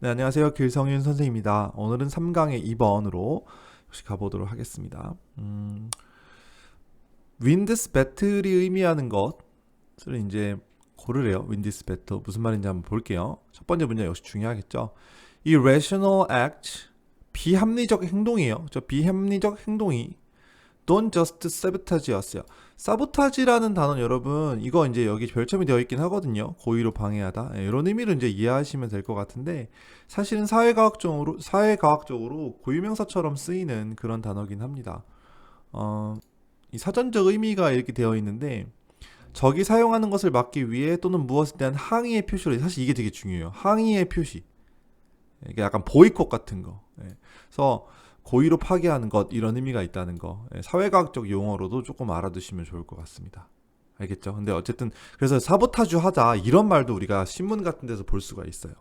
네, 안녕하세요. 길성윤 선생입니다. 오늘은 3강의 2번으로 역시 가보도록 하겠습니다. 음, 윈드스 배틀이 의미하는 것을 이제 고르래요. 윈드스 배틀 무슨 말인지 한번 볼게요. 첫 번째 문제 역시 중요하겠죠. 이 rational act 비합리적 행동이에요. 저 비합리적 행동이 don't just sabotage였어요. 사보타지라는 단어 여러분 이거 이제 여기 별첨이 되어 있긴 하거든요. 고의로 방해하다 예, 이런 의미로 이제 이해하시면 될 것 같은데 사실은 사회과학적으로 사회과학적으로 고유명사처럼 쓰이는 그런 단어긴 합니다. 어, 이 사전적 의미가 이렇게 되어 있는데 적이 사용하는 것을 막기 위해 또는 무엇에 대한 항의의 표시로 사실 이게 되게 중요해요. 항의의 표시 이게 약간 보이콧 같은 거. 예. 그래서 고의로 파괴하는 것 이런 의미가 있다는 거 예, 사회과학적 용어로도 조금 알아두시면 좋을 것 같습니다. 알겠죠? 근데 어쨌든 그래서 사보타주 하자 이런 말도 우리가 신문 같은 데서 볼 수가 있어요.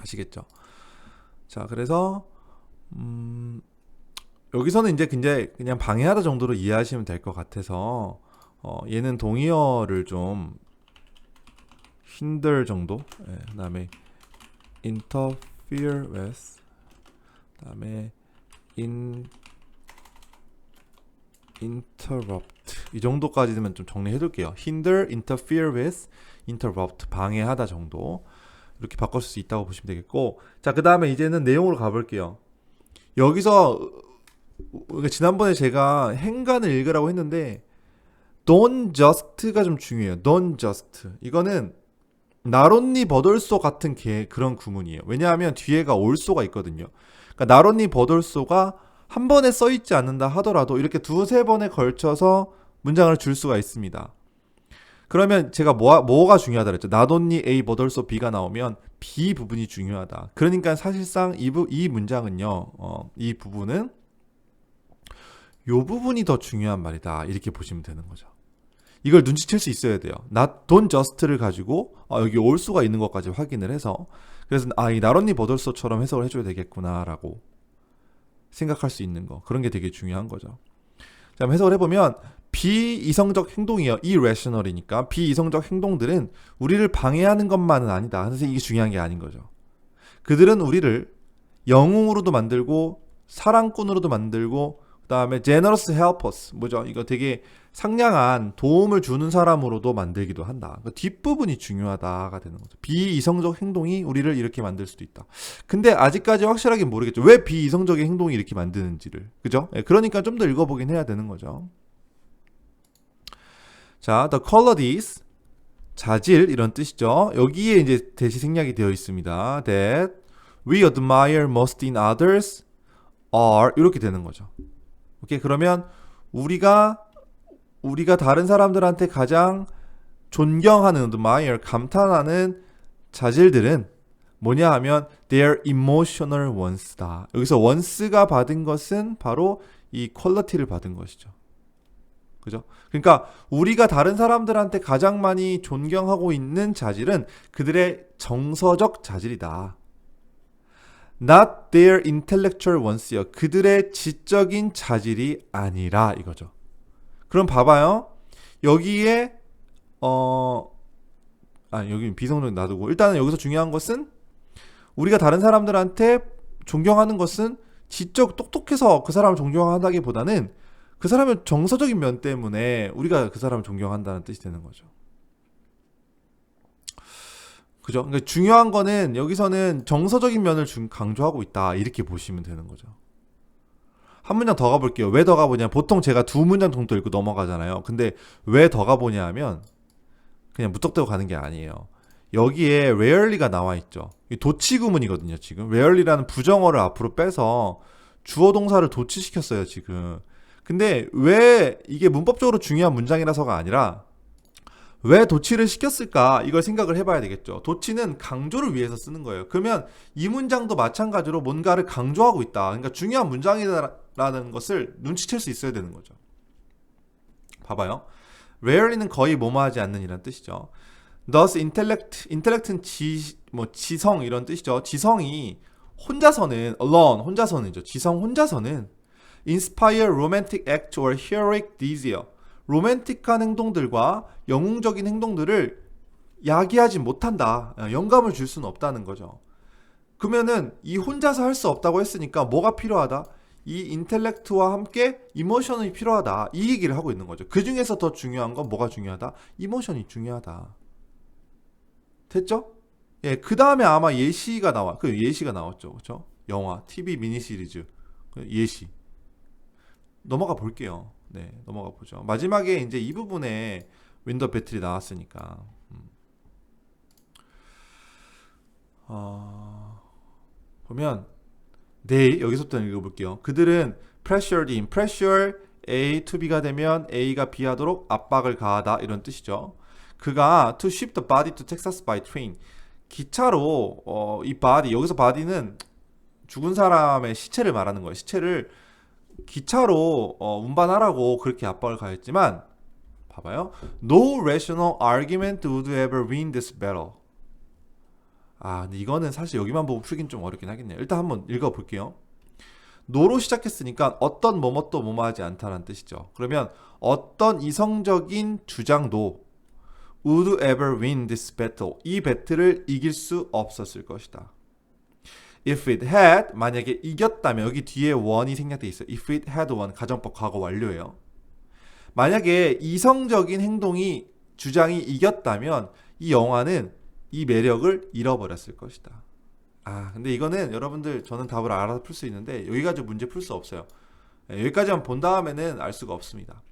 아시겠죠? 자, 그래서 음, 여기서는 이제 굉장히 그냥 방해하다 정도로 이해하시면 될 것 같아서 어, 얘는 동의어를 좀 hinder 정도, 예, 그다음에 interfere with 그 다음에 in interrupt 이 정도까지 되면 좀 정리해 둘게요. hinder, interfere with, interrupt 방해하다 정도 이렇게 바꿀 수 있다고 보시면 되겠고 자 그 다음에 이제는 내용으로 가볼게요. 여기서 어, 지난번에 제가 행간을 읽으라고 했는데 don't just가 좀 중요해요. don't just 이거는 나론니 버돌소 같은 개 그런 구문이에요. 왜냐하면 뒤에가 올소가 있거든요. 그러니까 나론니 버돌소가 한 번에 써 있지 않는다 하더라도 이렇게 두세 번에 걸쳐서 문장을 줄 수가 있습니다. 그러면 제가 뭐, 뭐가 중요하다 그랬죠? 나돈니 A 버돌소 B가 나오면 B 부분이 중요하다. 그러니까 사실상 이, 부, 이 문장은요, 어, 이 부분은 요 부분이 더 중요한 말이다. 이렇게 보시면 되는 거죠. 이걸 눈치챌 수 있어야 돼요. not don't just를 가지고 아, 여기 올 수가 있는 것까지 확인을 해서 그래서 아 이 나론니 버돌소처럼 해석을 해줘야 되겠구나라고 생각할 수 있는 거 그런 게 되게 중요한 거죠. 자, 해석을 해보면 비이성적 행동이요. irrational이니까 비이성적 행동들은 우리를 방해하는 것만은 아니다. 그래서 이게 중요한 게 아닌 거죠. 그들은 우리를 영웅으로도 만들고 사랑꾼으로도 만들고 그다음에 generous helpers 뭐죠? 이거 되게 상냥한 도움을 주는 사람으로도 만들기도 한다. 그러니까 뒷부분이 중요하다가 되는 거죠. 비이성적 행동이 우리를 이렇게 만들 수도 있다. 근데 아직까지 확실하게 모르겠죠. 왜 비이성적인 행동이 이렇게 만드는지를. 그죠? 예, 그러니까 좀 더 읽어보긴 해야 되는 거죠. 자, the qualities 자질 이런 뜻이죠. 여기에 이제 대시 생략이 되어 있습니다. that we admire most in others are 이렇게 되는 거죠. 오케이 그러면 우리가 우리가 다른 사람들한테 가장 존경하는 admire 감탄하는 자질들은 뭐냐 하면 their emotional ones다. 여기서 once가 받은 것은 바로 이 quality를 받은 것이죠. 그죠? 그러니까 우리가 다른 사람들한테 가장 많이 존경하고 있는 자질은 그들의 정서적 자질이다. Not their intellectual ones요. 그들의 지적인 자질이 아니라 이거죠. 그럼 봐봐요. 여기에 어, 아 여기 비성능 놔두고 일단은 여기서 중요한 것은 우리가 다른 사람들한테 존경하는 것은 지적 똑똑해서 그 사람을 존경한다기보다는 그 사람의 정서적인 면 때문에 우리가 그 사람을 존경한다는 뜻이 되는 거죠. 그죠? 그러니까 중요한 거는 여기서는 정서적인 면을 중- 강조하고 있다 이렇게 보시면 되는 거죠. 한 문장 더 가볼게요. 왜 더 가보냐? 보통 제가 두 문장 정도 읽고 넘어가잖아요. 근데 왜 더 가보냐 하면 그냥 무턱대고 가는 게 아니에요. 여기에 rarely가 나와 있죠. 이 도치 구문이거든요, 지금. rarely라는 부정어를 앞으로 빼서 주어 동사를 도치시켰어요, 지금. 근데 왜 이게 문법적으로 중요한 문장이라서가 아니라 왜 도치를 시켰을까 이걸 생각을 해봐야 되겠죠. 도치는 강조를 위해서 쓰는 거예요. 그러면 이 문장도 마찬가지로 뭔가를 강조하고 있다. 그러니까 중요한 문장이라는 것을 눈치챌 수 있어야 되는 거죠. 봐봐요. rarely는 거의 뭐뭐하지 않는 이란 뜻이죠. thus intellect, intellect은 지, 뭐 지성 이런 뜻이죠. 지성이 혼자서는 alone 혼자서는죠. 지성 혼자서는 inspire romantic act or heroic deeds요. 로맨틱한 행동들과 영웅적인 행동들을 야기하지 못한다. 어, 영감을 줄 수는 없다는 거죠. 그러면은 이 혼자서 할 수 없다고 했으니까 뭐가 필요하다? 이 인텔렉트와 함께 이모션이 필요하다. 이 얘기를 하고 있는 거죠. 그 중에서 더 중요한 건 뭐가 중요하다? 이모션이 중요하다. 됐죠? 예, 그 다음에 아마 예시가 나와. 그 예시가 나왔죠. 그렇죠? 영화, TV 미니 시리즈. 그 예시. 넘어가 볼게요. 네, 넘어가 보죠. 마지막에 이제 이 부분에 윈도우 배틀이 나왔으니까. 음. 어, 보면 they 여기서부터 읽어 볼게요. 그들은 pressured in pressure A to B가 되면 A가 B 하도록 압박을 가하다 이런 뜻이죠. 그가 to ship the body to Texas by train 기차로 어, 이 body 여기서 body는 죽은 사람의 시체를 말하는 거예요. 시체를 기차로 어, 운반하라고 그렇게 압박을 가했지만 봐봐요. No rational argument would ever win this battle. 아, 이거는 사실 여기만 보고 풀긴 좀 어렵긴 하겠네요. 일단 한번 읽어볼게요. 노로 시작했으니까 어떤 뭐뭐도 뭐뭐하지 않다는 뜻이죠. 그러면 어떤 이성적인 주장도 would ever win this battle. 이 배틀을 이길 수 없었을 것이다. If it had 만약에 이겼다면 여기 뒤에 원이 생략돼 있어요. If it had won 가정법 과거 완료예요. 만약에 이성적인 행동이 주장이 이겼다면 이 영화는 이 매력을 잃어버렸을 것이다. 아, 근데 이거는 여러분들 저는 답을 알아서 풀 수 있는데 여기 가지고 문제 풀 수 없어요. 예, 여기까지만 본 다음에는 알 수가 없습니다.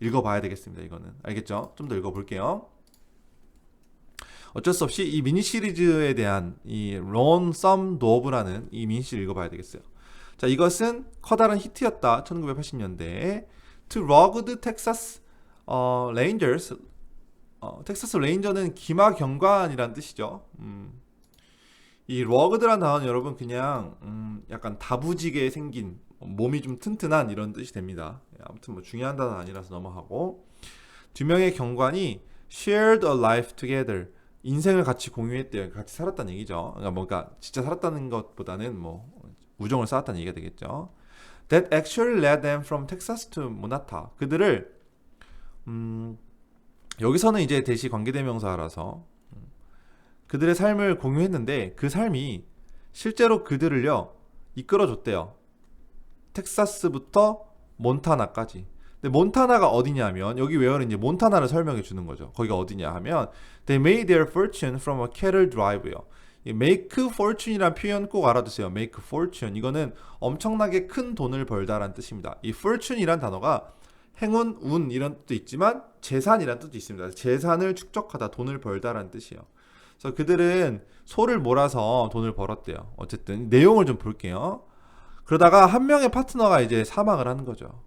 읽어봐야 되겠습니다. 이거는 알겠죠? 좀 더 읽어볼게요. 어쩔 수 없이 이 미니 시리즈에 대한 이 론썸 도어브라는 이 미니 시리즈 읽어봐야 되겠어요. 자, 이것은 커다란 히트였다. 1980년대에 To rugged Texas 어, Rangers 어, 텍사스 레인저는 기마경관이란 뜻이죠. 음. 이 러그드란 단어는 여러분 그냥 음, 약간 다부지게 생긴 몸이 좀 튼튼한 이런 뜻이 됩니다. 예, 아무튼 뭐 중요한 단어 아니라서 넘어가고 두 명의 경관이 shared a life together 인생을 같이 공유했대요. 같이 살았다는 얘기죠. 그러니까 뭔가 진짜 살았다는 것보다는 뭐 우정을 쌓았다는 얘기가 되겠죠. That actually led them from Texas to Monata. 그들을 음, 여기서는 이제 대시 관계대명사라서 음, 그들의 삶을 공유했는데 그 삶이 실제로 그들을요 이끌어줬대요. 텍사스부터 몬타나까지. 근데 몬타나가 어디냐면 여기 웨어는 이제 몬타나를 설명해 주는 거죠. 거기가 어디냐 하면 they made their fortune from a cattle drive요. 이 make fortune이란 표현 꼭 알아두세요. make fortune 이거는 엄청나게 큰 돈을 벌다라는 뜻입니다. 이 fortune이란 단어가 행운, 운 이런 뜻도 있지만 재산이란 뜻도 있습니다. 재산을 축적하다, 돈을 벌다라는 뜻이에요. 그래서 그들은 소를 몰아서 돈을 벌었대요. 어쨌든 내용을 좀 볼게요. 그러다가 한 명의 파트너가 이제 사망을 하는 거죠.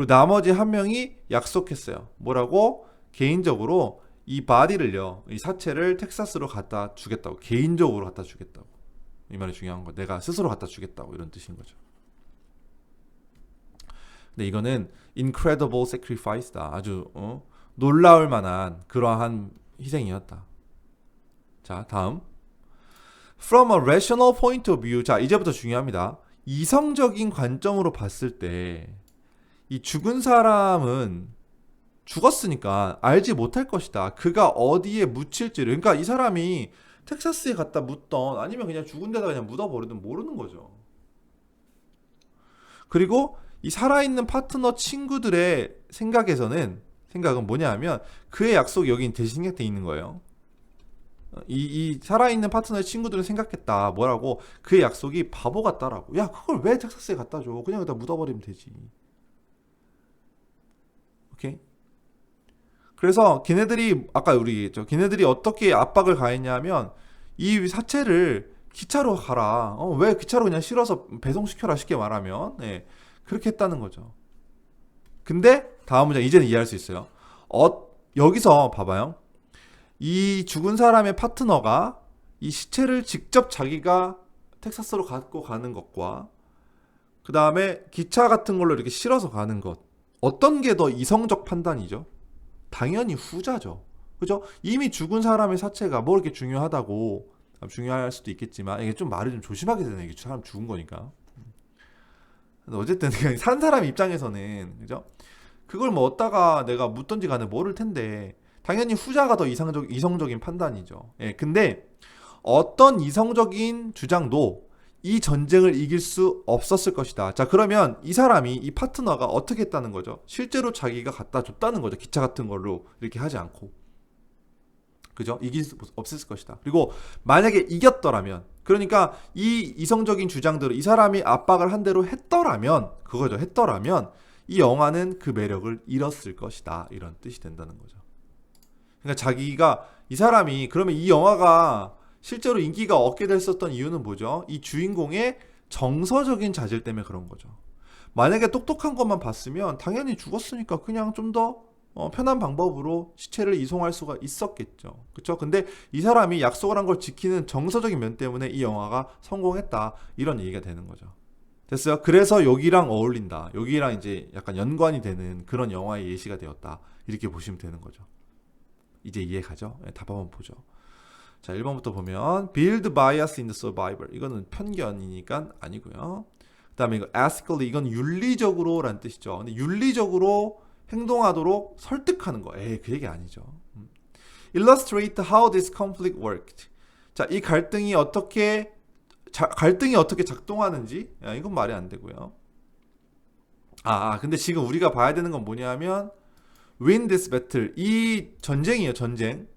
그리고 나머지 한 명이 약속했어요. 뭐라고? 개인적으로 이 바디를요, 이 사체를 텍사스로 갖다 주겠다고. 개인적으로 갖다 주겠다고. 이 말이 중요한 거. 내가 스스로 갖다 주겠다고. 이런 뜻인 거죠. 근데 이거는 incredible sacrifice다. 아주 어? 놀라울 만한 그러한 희생이었다. 자, 다음. From a rational point of view. 자, 이제부터 중요합니다. 이성적인 관점으로 봤을 때 이 죽은 사람은 죽었으니까 알지 못할 것이다. 그가 어디에 묻힐지를. 그러니까 이 사람이 텍사스에 갖다 묻던 아니면 그냥 죽은 데다 그냥 묻어버리든 모르는 거죠. 그리고 이 살아있는 파트너 친구들의 생각에서는 생각은 뭐냐 하면 그의 약속이 여기 대신 생각돼 있는 거예요. 이, 이 살아있는 파트너의 친구들은 생각했다. 뭐라고? 그의 약속이 바보 같다라고. 야, 그걸 왜 텍사스에 갖다 줘? 그냥 여기다 묻어버리면 되지. 오케이? 그래서 걔네들이 아까 우리 얘기했죠. 걔네들이 어떻게 압박을 가했냐면 이 사체를 기차로 가라. 어, 왜 기차로 그냥 실어서 배송시켜라 쉽게 말하면. 네. 그렇게 했다는 거죠. 근데 다음 문장 이제는 이해할 수 있어요. 어, 여기서 봐봐요. 이 죽은 사람의 파트너가 이 시체를 직접 자기가 텍사스로 갖고 가는 것과 그 다음에 기차 같은 걸로 이렇게 실어서 가는 것 어떤 게 더 이성적 판단이죠? 당연히 후자죠. 그죠? 이미 죽은 사람의 사체가 뭐 이렇게 중요하다고 중요할 수도 있겠지만 이게 좀 말을 좀 조심하게 되네. 이게 사람 죽은 거니까. 어쨌든 산 사람 입장에서는 그죠? 그걸 뭐 얻다가 내가 묻던지 간에 모를 텐데 당연히 후자가 더 이상적 이성적인 판단이죠. 예, 근데 어떤 이성적인 주장도 이 전쟁을 이길 수 없었을 것이다. 자, 그러면 이 사람이 이 파트너가 어떻게 했다는 거죠? 실제로 자기가 갖다 줬다는 거죠. 기차 같은 걸로 이렇게 하지 않고. 그죠? 이길 수 없었을 것이다. 그리고 만약에 이겼더라면, 그러니까 이 이성적인 주장들을 이 사람이 압박을 한 대로 했더라면, 그거죠. 했더라면, 이 영화는 그 매력을 잃었을 것이다. 이런 뜻이 된다는 거죠. 그러니까 자기가, 이 사람이, 그러면 이 영화가 실제로 인기가 얻게 됐었던 이유는 뭐죠? 이 주인공의 정서적인 자질 때문에 그런 거죠. 만약에 똑똑한 것만 봤으면 당연히 죽었으니까 그냥 좀더 어, 편한 방법으로 시체를 이송할 수가 있었겠죠. 그쵸? 근데 이 사람이 약속을 한 걸 지키는 정서적인 면 때문에 이 영화가 성공했다. 이런 얘기가 되는 거죠. 됐어요? 그래서 여기랑 어울린다. 여기랑 이제 약간 연관이 되는 그런 영화의 예시가 되었다. 이렇게 보시면 되는 거죠. 이제 이해 가죠? 네, 답 한번 보죠. 자, 1번부터 보면 build bias in the survivor. 이거는 편견이니까 아니고요. 그다음에 이거 ethically 이건 윤리적으로라는 뜻이죠. 근데 윤리적으로 행동하도록 설득하는 거. 에이, 그 얘기 아니죠. 음. illustrate how this conflict worked. 자, 이 갈등이 어떻게 자, 갈등이 어떻게 작동하는지 야, 이건 말이 안 되고요. 아, 아, 근데 지금 우리가 봐야 되는 건 뭐냐면 win this battle. 이 전쟁이에요, 전쟁.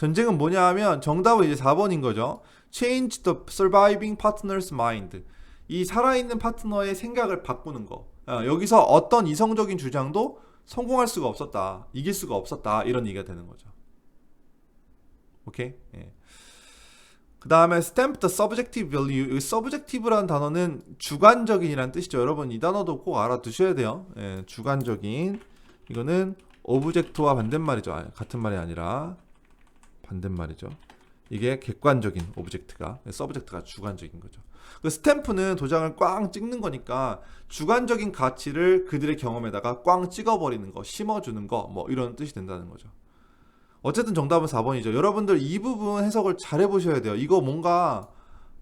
전쟁은 뭐냐 하면 정답은 이제 4번인 거죠. change the surviving partner's mind. 이 살아있는 파트너의 생각을 바꾸는 거. 아, 여기서 어떤 이성적인 주장도 성공할 수가 없었다. 이길 수가 없었다. 이런 얘기가 되는 거죠. 오케이? 예. 그 다음에 stamp the subjective value. 이 subjective라는 단어는 주관적인이라는 뜻이죠. 여러분 이 단어도 꼭 알아두셔야 돼요. 예, 주관적인. 이거는 오브젝트와 반대말이죠. 아니, 같은 말이 아니라 반대말이죠. 이게 객관적인 오브젝트가 서브젝트가 주관적인 거죠. 그 스탬프는 도장을 꽝 찍는 거니까 주관적인 가치를 그들의 경험에다가 꽝 찍어버리는 거, 심어주는 거, 뭐 이런 뜻이 된다는 거죠. 어쨌든 정답은 4번이죠. 여러분들 이 부분 해석을 잘 해보셔야 돼요. 이거 뭔가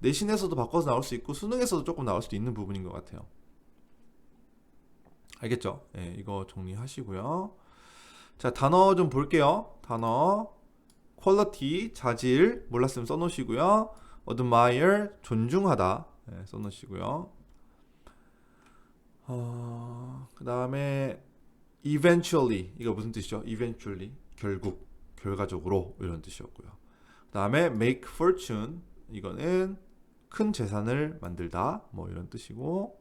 내신에서도 바꿔서 나올 수 있고 수능에서도 조금 나올 수도 있는 부분인 것 같아요. 알겠죠? 예, 이거 정리하시고요. 자, 단어 좀 볼게요. 단어. 퀄러티, 자질, 몰랐으면 써놓으시고요. admire, 존중하다 네, 써놓으시고요. 어, 그 다음에 eventually 이거 무슨 뜻이죠? eventually 결국 결과적으로 이런 뜻이었고요. 그 다음에 make fortune 이거는 큰 재산을 만들다 뭐 이런 뜻이고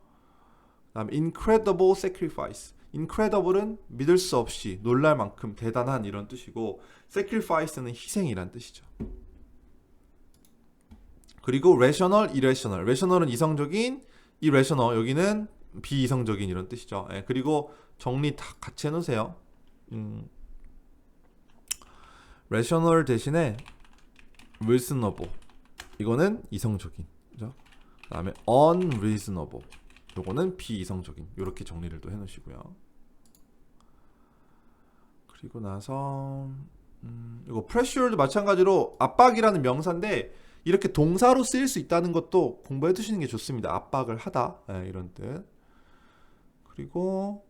그 다음에 incredible sacrifice incredible은 믿을 수 없이 놀랄 만큼 대단한 이런 뜻이고 sacrifice는 희생이란 뜻이죠. 그리고 rational, irrational. rational은 이성적인, irrational 여기는 비이성적인 이런 뜻이죠. 예, 그리고 정리 다 같이 해 놓으세요. 음, rational 대신에 reasonable 이거는 이성적인, 그죠? 그다음에 unreasonable 요거는 비이성적인 이렇게 정리를 또 해 놓으시고요. 그리고 나서 음, 이거 pressure도 마찬가지로 압박이라는 명사인데 이렇게 동사로 쓰일 수 있다는 것도 공부해 두시는 게 좋습니다. 압박을 하다 네, 이런 뜻. 그리고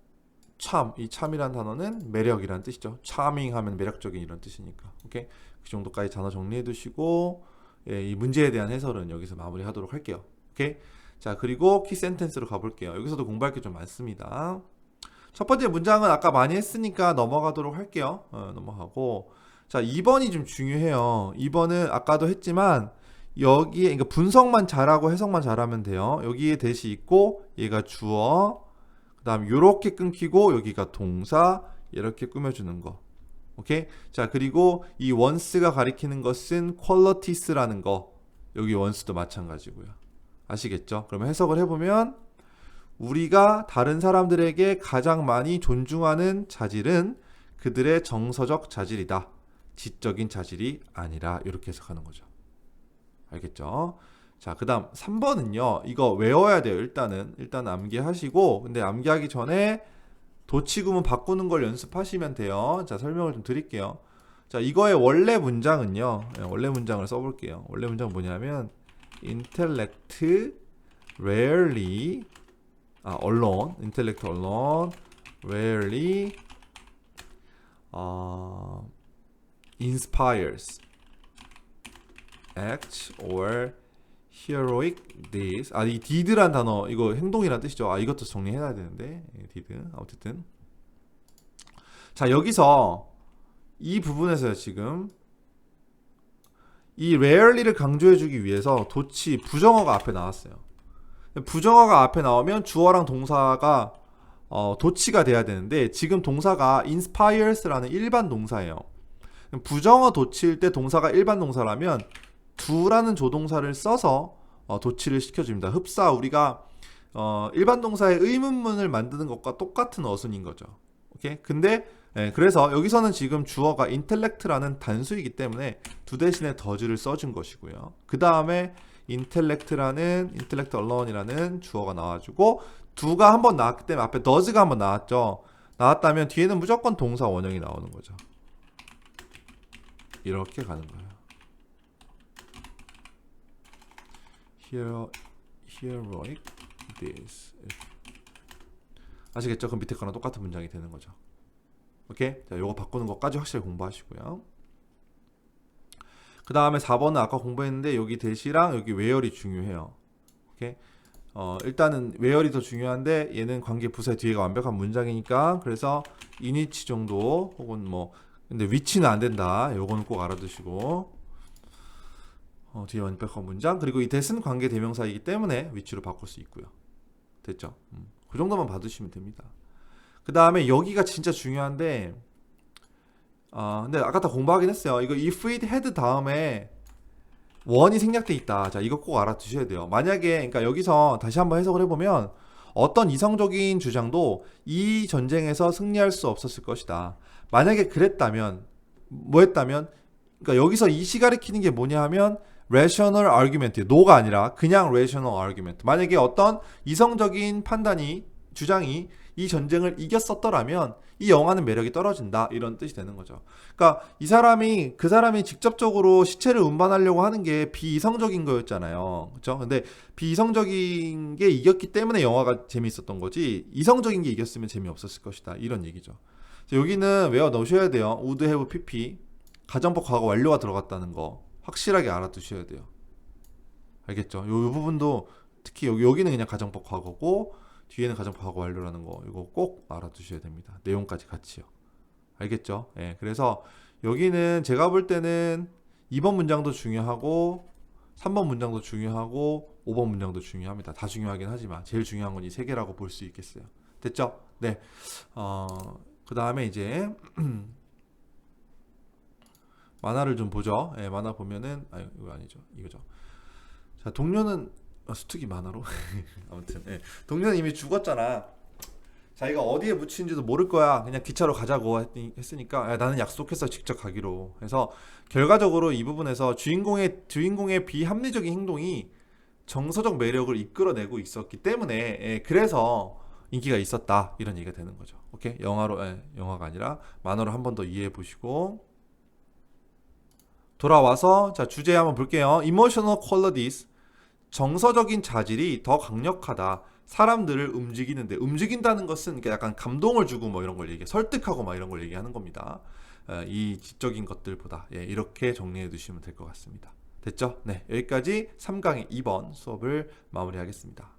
참, 이 참이란 단어는 매력이란 뜻이죠. charming 하면 매력적인 이런 뜻이니까. 오케이. 그 정도까지 단어 정리해 두시고 예, 이 문제에 대한 해설은 여기서 마무리하도록 할게요. 오케이. 자, 그리고 키 센텐스로 가볼게요. 여기서도 공부할 게 좀 많습니다. 첫 번째 문장은 아까 많이 했으니까 넘어가도록 할게요. 어, 넘어가고. 자, 2번이 좀 중요해요. 2번은 아까도 했지만, 여기에, 그러니까 분석만 잘하고 해석만 잘하면 돼요. 여기에 대시 있고, 얘가 주어, 그 다음 요렇게 끊기고, 여기가 동사, 이렇게 꾸며 주는 거. 오케이? 자, 그리고 이 once가 가리키는 것은 qualities라는 거. 여기 once도 마찬가지고요. 아시겠죠? 그러면 해석을 해 보면 우리가 다른 사람들에게 가장 많이 존중하는 자질은 그들의 정서적 자질이다. 지적인 자질이 아니라 이렇게 해석하는 거죠. 알겠죠? 자, 그 다음 3번은요. 이거 외워야 돼요. 일단은. 일단 암기하시고 근데 암기하기 전에 도치구문 바꾸는 걸 연습하시면 돼요. 자, 설명을 좀 드릴게요. 자, 이거의 원래 문장은요. 네, 원래 문장을 써 볼게요. 원래 문장은 뭐냐면 intellect rarely 아 언론 intellect 언론 rarely 어, inspires act or heroic deeds. 아 이 did란 단어 이거 행동이란 뜻이죠. 아 이것도 정리해놔야 되는데 예, did 어쨌든 자 여기서 이 부분에서 지금. 이 rarely를 강조해주기 위해서 도치 부정어가 앞에 나왔어요 부정어가 앞에 나오면 주어랑 동사가 어, 도치가 돼야 되는데 지금 동사가 inspires라는 일반 동사예요. 부정어 도치일 때 동사가 일반 동사라면 두라는 조동사를 써서 어, 도치를 시켜줍니다. 흡사 우리가 어, 일반 동사의 의문문을 만드는 것과 똑같은 어순인 거죠. 오케이? 근데 예, 그래서 여기서는 지금 주어가 intellect라는 단수이기 때문에 두 대신에 더즈를 써준 것이고요. 그 다음에 intellect라는 intellect alone이라는 주어가 나와주고 두가 한 번 나왔기 때문에 앞에 does가 한 번 나왔죠. 나왔다면 뒤에는 무조건 동사 원형이 나오는 거죠. 이렇게 가는 거예요. Hero, heroic this. 아시겠죠? 그럼 밑에 거랑 똑같은 문장이 되는 거죠. 오케이? 자, 요거 바꾸는 것까지 확실히 공부하시고요. 그 다음에 4번은 아까 공부했는데 여기 대시랑 여기 where이 중요해요. 오케이? 어, 일단은 where이 더 중요한데 얘는 관계 부사 뒤에가 완벽한 문장이니까 그래서 which 정도 혹은 뭐 근데 위치는 안 된다. 요거는 꼭 알아두시고 어, 뒤에 완벽한 문장 그리고 이 that은 관계 대명사이기 때문에 위치로 바꿀 수 있고요. 됐죠? 음, 그 정도만 받으시면 됩니다. 그 다음에 여기가 진짜 중요한데 아 근데 아까 다 공부하긴 했어요. 이거 if it had 다음에 원이 생략돼 있다. 자 이거 꼭 알아두셔야 돼요. 만약에 그러니까 여기서 다시 한번 해석을 해보면 어떤 이성적인 주장도 이 전쟁에서 승리할 수 없었을 것이다. 만약에 그랬다면 뭐 했다면 그러니까 여기서 이시 가리키는 게 뭐냐 하면 rational argument 노가 아니라 그냥 rational argument 만약에 어떤 이성적인 판단이 주장이 이 전쟁을 이겼었더라면 이 영화는 매력이 떨어진다 이런 뜻이 되는 거죠. 그러니까 이 사람이 그 사람이 직접적으로 시체를 운반하려고 하는 게 비이성적인 거였잖아요. 그렇죠? 근데 비이성적인 게 이겼기 때문에 영화가 재미있었던 거지 이성적인 게 이겼으면 재미없었을 것이다 이런 얘기죠. 여기는 외워 넣으셔야 돼요. would have pp 가정법 과거 완료가 들어갔다는 거 확실하게 알아두셔야 돼요. 알겠죠? 요, 요 부분도 특히 여기 여기는 그냥 가정법 과거고 뒤에는 가정법 과거 완료라는 거 이거 꼭 알아두셔야 됩니다. 내용까지 같이요. 알겠죠? 예. 그래서 여기는 제가 볼 때는 2번 문장도 중요하고 3번 문장도 중요하고 5번 문장도 중요합니다. 다 중요하긴 하지만 제일 중요한 건 이 세 개라고 볼 수 있겠어요. 됐죠? 네. 어, 그 다음에 이제 만화를 좀 보죠. 예, 만화 보면은 아 이거 아니죠. 이거죠. 자, 동료는 아, 수특이 만화로 아무튼 예. 동료는 이미 죽었잖아. 자기가 어디에 묻힌지도 모를 거야. 그냥 기차로 가자고 했- 했으니까 야, 나는 약속했어 직접 가기로. 해서 결과적으로 이 부분에서 주인공의 주인공의 비합리적인 행동이 정서적 매력을 이끌어내고 있었기 때문에 예, 그래서 인기가 있었다 이런 얘기가 되는 거죠. 오케이 영화로 예, 영화가 아니라 만화로 한 번 더 이해해 보시고 돌아와서 자 주제 한번 볼게요. Emotional qualities 정서적인 자질이 더 강력하다. 사람들을 움직이는데 움직인다는 것은 약간 감동을 주고 뭐 이런 걸 얘기, 설득하고 막 이런 걸 얘기하는 겁니다. 어, 이 지적인 것들보다 예, 이렇게 정리해 두시면 될 것 같습니다. 됐죠? 네 여기까지 3강의 2번 수업을 마무리하겠습니다.